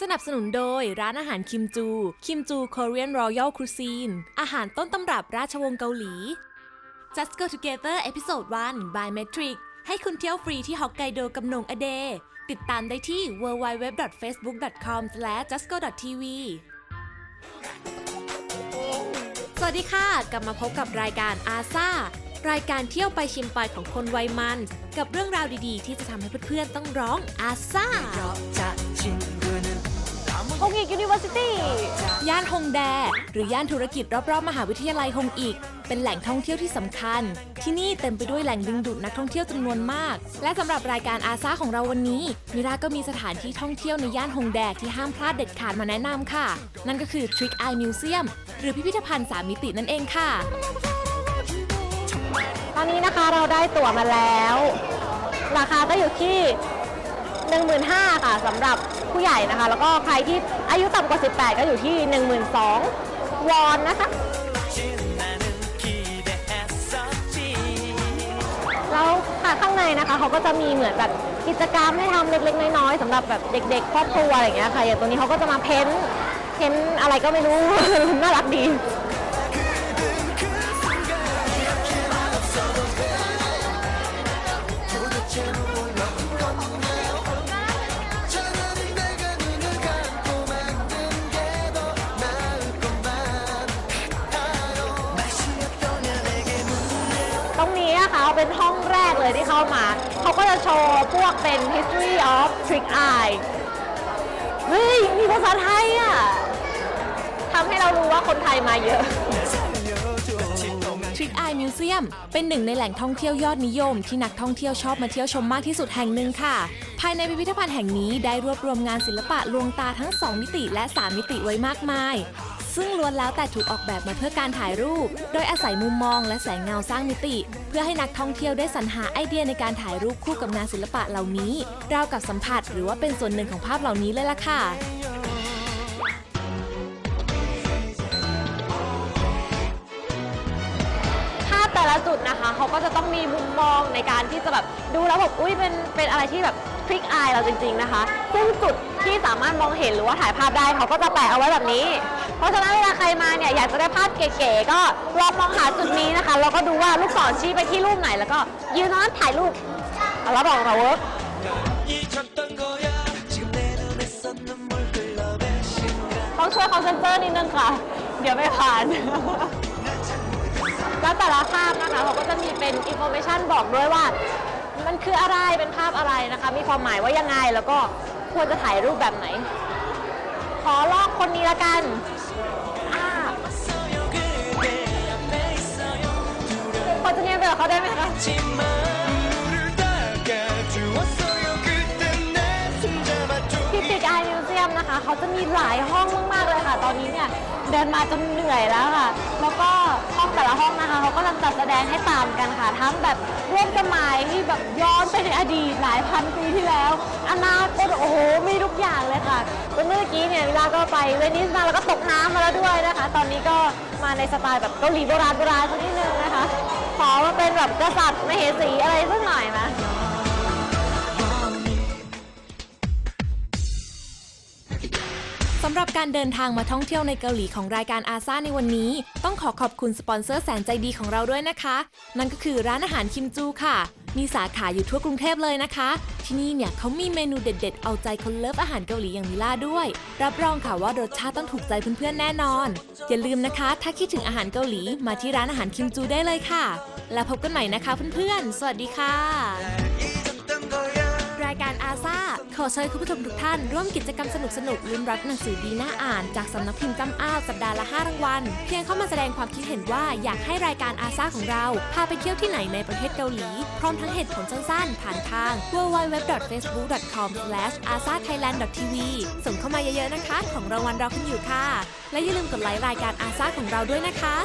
สนับสนุนโดยร้านอาหารคิมจู คิมจู Korean Royal Cuisine อาหารต้นตำรับราชวงศ์เกาหลี Just Go Together Episode 1 by Metric ให้คุณเที่ยวฟรีที่ฮอกไกโดกับหนงอเด ติดตามได้ที่ www.facebook.com/justgo.tv สวัสดีค่ะ กลับมาพบกับรายการอาซารายการเที่ยวไปชิมไปของคนวัยมัน กับเรื่องราวดีๆ ที่จะทำให้เพื่อนๆต้องร้องอาซา ฮงอีกยูนิเวอร์ซิตี้ย่านฮงแด หรือย่านธุรกิจรอบๆ มหาวิทยาลัยฮงอีก เป็นแหล่งท่องเที่ยวที่สำคัญ ที่นี่เต็มไปด้วยแหล่งดึงดูดนักท่องเที่ยวจำนวนมาก และสำหรับรายการอาซาของเราวันนี้มิราก็มีสถานที่ท่องเที่ยวในย่านฮงแดที่ห้ามพลาดเด็ดขาดมาแนะนำค่ะ นั่นก็คือ Trick Eye Museum หรือพิพิธภัณฑ์สามมิตินั่นเองค่ะ ตอนนี้นะคะเราได้ตั๋วมาแล้ว ราคาก็อยู่ที่ 15,000ค่ะสำหรับ ผู้ใหญ่นะคะ แล้วก็ใครที่อายุต่ำกว่า 18 ก็อยู่ที่ 12,000วอนนะคะ แล้วค่ะข้างในนะคะเขาก็จะมีเหมือนแบบกิจกรรมให้ทำเล็กๆ น้อยๆสำหรับแบบเด็กๆครอบครัวอะไรอย่างเงี้ยค่ะอย่างตัวนี้เขาก็จะมาเพ้นท์เพ้นท์อะไรก็ไม่รู้ น่ารักดี รงนี้นะคะเป็นห้องแรกเลยที่เข้ามา เขาก็จะโชว์พวกเป็น history of trick eye เฮ้ย มีภาษาไทยอะทำให้เรารู้ว่าคนไทยมาเยอะ Trick Eye Museum เป็นหนึ่งในแหล่งท่องเที่ยวยอดนิยม ที่นักท่องเที่ยวชอบมาเที่ยวชมมากที่สุดแห่งหนึ่งค่ะ ภายในพิพิธภัณฑ์แห่งนี้ได้รวบรวมงานศิลปะลวงตาทั้ง 2 มิติและ 3 มิติไว้มากมาย ซึ่งล้วนแล้วแต่ถูกออกแบบมาเพื่อการถ่ายรูป โดยอาศัยมุมมองและแสงเงาสร้างมิติ เพื่อให้นักท่องเที่ยวได้สรรหาไอเดียในการถ่ายรูปคู่กับงานศิลปะเหล่านี้ราวกับสัมผัสหรือว่าเป็นส่วนหนึ่งของภาพเหล่านี้เลยล่ะค่ะภาพแต่ละจุดนะคะเขาก็จะต้องมีมุมมองในการที่จะแบบดูแล้วแบบอุ้ยเป็นเป็นอะไรที่แบบ คลิกอายเราจริง ๆนะคะ ซึ่งจุดที่สามารถมองเห็นหรือว่าถ่ายภาพได้เขาก็จะแปะเอาไว้แบบนี้ เพราะฉะนั้นเวลาใครมาเนี่ยอยากจะได้ภาพเก๋ๆก็ลองมองหาจุดนี้นะคะแล้วก็ดูว่าลูกศรชี้ไปที่รูปไหน แล้วก็ยืนตรงนั้นถ่ายรูปเอาแล้วบอกเราเวิร์ก 잊었던 거야 지금 내 눈에서 눈물 흘러 배신 가 ต้องช่วยเขาเซนเซอร์นิดนึงค่ะ เดี๋ยวไม่ผ่าน แล้วแต่ละภาพนะคะเขาก็จะมีเป็นอินโฟ a t ชันบอกด้วยว่า มันคืออะไรเป็นภาพอะไรนะคะ มีความหมายว่ายังไงแล้วก็ควรจะถ่ายรูปแบบไหน ขอลอกคนนี้ละกันพอจะเนียนแบบเขาได้ไหมคะที่ติดไอมิวเซียมนะคะ เขาจะมีหลายห้อง อนนี้เนี่ยเดินมาจนเหนื่อยแล้วค่ะ แล้วก็ห้องแต่ละห้องนะคะเขากำลังจัดแสดงให้ตามกันค่ะ ทั้งแบบร่วมสมัยที่แบบย้อนไปในอดีตหลายพันปีที่แล้ว อนาคตโอ้โหมีทุกอย่างเลยค่ะเมื่อกี้เนี่ยเวลาก็ไปเวนิสมาแล้วก็ตกน้ำมาแล้วด้วยนะคะ ตอนนี้ก็มาในสไตล์แบบเกาหลีโบราณโบราณสักนิดนึงนะคะ ขอมาเป็นแบบกษัตริย์มเหสีอะไรสักหน่อยไห สำหรับการเดินทางมาท่องเที่ยวในเกาหลีของรายการอาซาในวันนี้ ต้องขอขอบคุณสปอนเซอร์แสนใจดีของเราด้วยนะคะ นั่นก็คือร้านอาหารคิมจูค่ะ มีสาขาอยู่ทั่วกรุงเทพเลยนะคะ ที่นี่เนี่ยเขามีเมนูเด็ดๆ เอาใจคนเลิฟอาหารเกาหลีอย่างมิล่าด้วย รับรองค่ะว่ารสชาติต้องถูกใจเพื่อนๆแน่นอน อย่าลืมนะคะ ถ้าคิดถึงอาหารเกาหลีมาที่ร้านอาหารคิมจูได้เลยค่ะ แล้วพบกันใหม่นะคะเพื่อนๆ สวัสดีค่ะายการอาซาขอเชิญคุณผู้ชมทุกท่านร่วมกิจกรรมสนุกๆลุ้นรับหนังสือดีน่าอ่าน จากสำนักพิมพ์จำอ้าวสัปดาห์ละ 5 รางวัล เพียงเข้ามาแสดงความคิดเห็นว่าอยากให้รายการอาซาของเรา พาไปเที่ยวที่ไหนในประเทศเกาหลี พร้อมทั้งเหตุผลสั้นๆ ผ่านทาง www.facebook.com/asathailand.tv ส่งเข้ามาเยอะๆนะคะ ของรางวัลรอคุณอยู่ค่ะ และอย่าลืมกดไลค์รายการอาซาของเราด้วยนะคะ